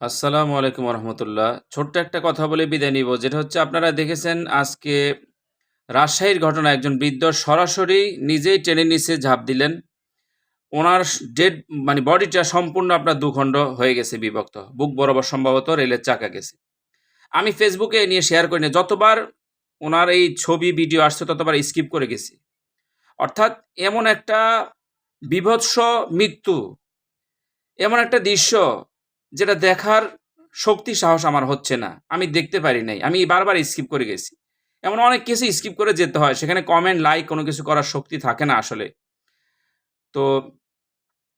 আসসালামু আলাইকুম রহমতুল্লাহ ছোট্ট একটা কথা বলে বিদায় নিব, যেটা হচ্ছে আপনারা দেখেছেন আজকে রাজশাহীর ঘটনা। একজন বৃদ্ধ সরাসরি নিজেই টেনে নিচে ঝাঁপ দিলেন। ওনার ডেড মানে বডিটা সম্পূর্ণ আপনার দুখণ্ড হয়ে গেছে বিভক্ত। বুক বরাবর সম্ভবত রেলের চাকা গেছে। আমি ফেসবুকে নিয়ে শেয়ার করি না, যতবার ওনার এই ছবি, ভিডিও আসছে, ততবার স্কিপ করে গেছি। অর্থাৎ এমন একটা বিভৎস মৃত্যু, এমন একটা দৃশ্য যেটা দেখার শক্তি, সাহস আমার হচ্ছে না। আমি দেখতে পারি নাই। আমি বারবার স্কিপ করে গেছি। এমন অনেক কিছু স্কিপ করে যেতে হয়। সেখানে কমেন্ট লাইক কোনো কিছু করার শক্তি থাকে না আসলে। তো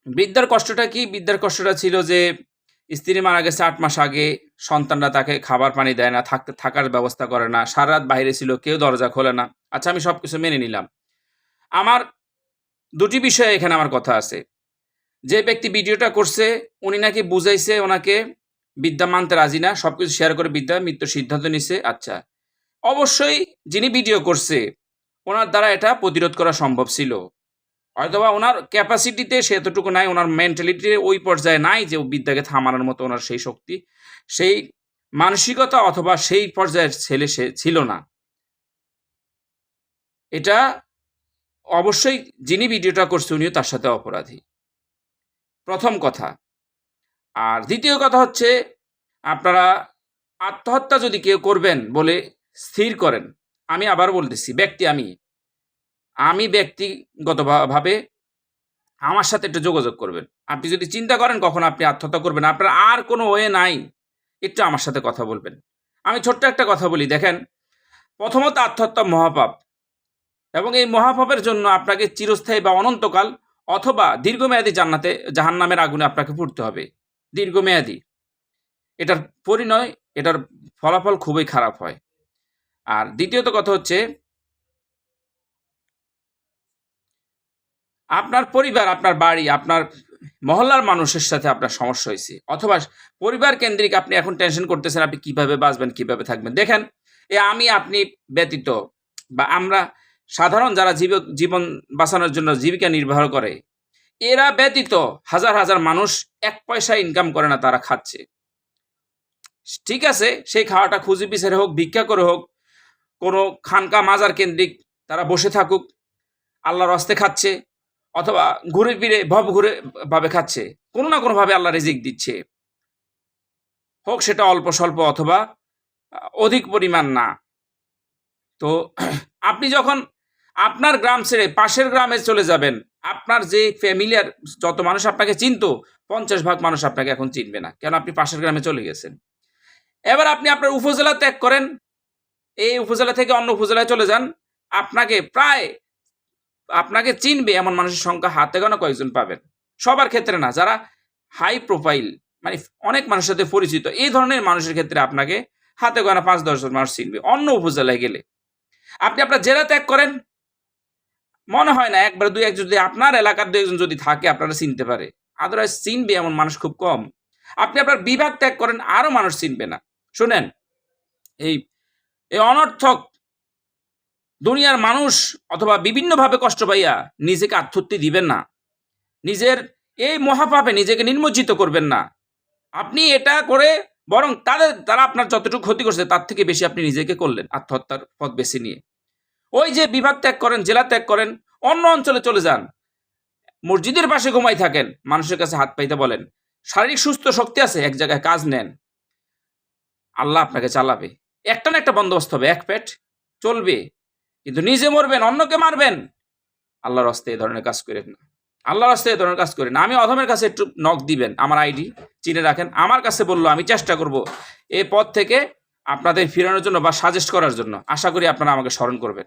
বিদ্যার কষ্টটা কি? বিদ্যার কষ্টটা ছিল যে, স্ত্রী মারা গেছে আট মাস আগে। সন্তানরা তাকে খাবার পানি দেয় না থাকতে থাকার ব্যবস্থা করে না। সারা রাত বাইরে ছিল, কেউ দরজা খোলে না। আচ্ছা আমি সব কিছু মেনে নিলাম। আমার দুটি বিষয়ে এখানে আমার কথা আছে। যে ব্যক্তি ভিডিওটা করছে, উনি নাকি বুঝাইছে ওনাকে বিদ্যা মানতে রাজি না সব কিছু শেয়ার করে বিদ্যা মৃত্যুর সিদ্ধান্ত নিছে। আচ্ছা অবশ্যই যিনি ভিডিও করছে, ওনার দ্বারা এটা প্রতিরোধ করা সম্ভব ছিল। হয়তোবা ওনার ক্যাপাসিটিতে সে এতটুকু নাই, ওনার মেন্টালিটি ওই পর্যায়ে নাই যে বিদ্যাকে থামানোর মতো ওনার সেই শক্তি, সেই মানসিকতা অথবা সেই পর্যায়ের ছেলে সে ছিল না। এটা অবশ্যই যিনি ভিডিওটা করছে, উনিও তার সাথে অপরাধী। প্রথম কথা। আর দ্বিতীয় কথা হচ্ছে, আপনারা আত্মহত্যা যদি কেউ করবেন বলে স্থির করেন, আমি আবার বলতেছি, ব্যক্তি আমি। আমি ব্যক্তিগতভাবে আমার সাথে একটু যোগাযোগ করবেন। আপনি যদি চিন্তা করেন কখন আপনি আত্মহত্যা করবেন, আপনার আর কোনো ওয়ে নাই, একটু আমার সাথে কথা বলবেন। আমি ছোট্ট একটা কথা বলি, দেখেন, প্রথমত আত্মহত্যা মহাপাপ। এবং এই মহাপাপের জন্য আপনাকে চিরস্থায়ী বা অনন্তকাল অথবা দীর্ঘমেয়াদী জান্নাতে, জাহান্নামের আগুনে আপনাকে পড়তে হবে। দীর্ঘমেয়াদী। এটার পরিণয়, এটার ফলাফল খুবই খারাপ হয়। আর দ্বিতীয়ত কথা হচ্ছে, আপনার পরিবার, আপনার বাড়ি, আপনার মহল্লার মানুষের সাথে আপনার সমস্যা হয়েছে। অথবা পরিবার কেন্দ্রিক আপনি এখন টেনশন করতেছেন, আপনি কীভাবে বাঁচবেন, কীভাবে থাকবেন। দেখেন, এ আমি, আপনি ব্যতীত বা আমরা সাধারণ যারা জীব জীবন বাঁচানোর জন্য জীবিকা নির্বাহ করে, এরা ব্যতীত হাজার হাজার মানুষ এক পয়সা ইনকাম করে না তারা খাচ্ছে। ঠিক আছে, সেই খাওয়াটা খুঁজি পিছের হোক, ভিক্ষা করে হোক, কোনো খানকা মাজার কেন্দ্রিক তারা বসে থাকুক, আল্লাহর হস্তে খাচ্ছে, অথবা ঘুরে ফিরে, ভব ঘুরে ভাবে খাচ্ছে, কোনো না কোনোভাবে আল্লাহ রিজিক দিচ্ছে। হোক সেটা অল্প স্বল্প অথবা অধিক পরিমাণ না। তো, আপনি যখন আপনার গ্রাম ছেড়ে পাশের গ্রামে চলে যাবেন। আপনার যে ফ্যামিলিয়ার যত মানুষ আপনাকে চিনতো, পঞ্চাশ ভাগ মানুষ আপনাকে এখন চিনবে না, কেন আপনি পাশের গ্রামে চলে গেছেন? এবার আপনি আপনার উপজেলা ত্যাগ করেন, এই উপজেলা থেকে অন্য উপজেলায় চলে যান, আপনাকে প্রায়, আপনাকে চিনবে এমন মানুষের সংখ্যা হাতে গোনা কয়েকজন পাবেন। সবার ক্ষেত্রে না, যারা হাই প্রোফাইল মানে অনেক মানুষের সাথে পরিচিত, এই ধরনের মানুষের ক্ষেত্রে আপনাকে হাতে গোনা পাঁচ দশজন মানুষ চিনবে অন্য উপজেলায় গেলে। আপনি আপনার জেলা ত্যাগ করেন মনে হয় না, একবার দুই একজন যদি আপনার এলাকার দু একজন যদি থাকে, আপনারা চিনতে পারে। আদারওয়াইজ চিনবে এমন মানুষ খুব কম। আপনি আপনার বিভাগ ত্যাগ করেন আরও মানুষ চিনবে না। শুনেন, এই এই অনর্থক দুনিয়ার মানুষ অথবা বিভিন্নভাবে কষ্ট পাইয়া নিজেকে আত্মহত্যা দিবেন না। নিজের এই মহাপাপে নিজেকে নির্মজ্জিত করবেন না। আপনি এটা করে বরং তাদের, তারা আপনার যতটুকু ক্ষতি করছে, তার থেকে বেশি আপনি নিজেকে করলেন আত্মহত্যার পথ বেছে নিয়ে। ওই যে বিভাগ ত্যাগ করেন, জেলা ত্যাগ করেন, অন্য অঞ্চলে চলে যান। মসজিদের পাশে ঘুমাই থাকেন, মানুষের কাছে হাত পাইতে বলেন, শারীরিক সুস্থ শক্তি আছে, এক জায়গায় কাজ নেন। আল্লাহ আপনাকে চালাবে। একটা না একটা বন্দোবস্ত হবে, এক পেট চলবে। কিন্তু নিজে মরবেন, অন্যকে মারবেন, আল্লাহর হস্তে এ ধরনের কাজ করেন না। আল্লাহর হস্তে এ ধরনের কাজ করেন আমি অধমের কাছে একটু নখ দিবেন, আমার আইডি চিনে রাখেন, আমার কাছে বলল, আমি চেষ্টা করব এই পথ থেকে আপনাদের ফিরানোর জন্য বা সাজেস্ট করার জন্য। আশা করি আপনারা আমাকে স্মরণ করবেন।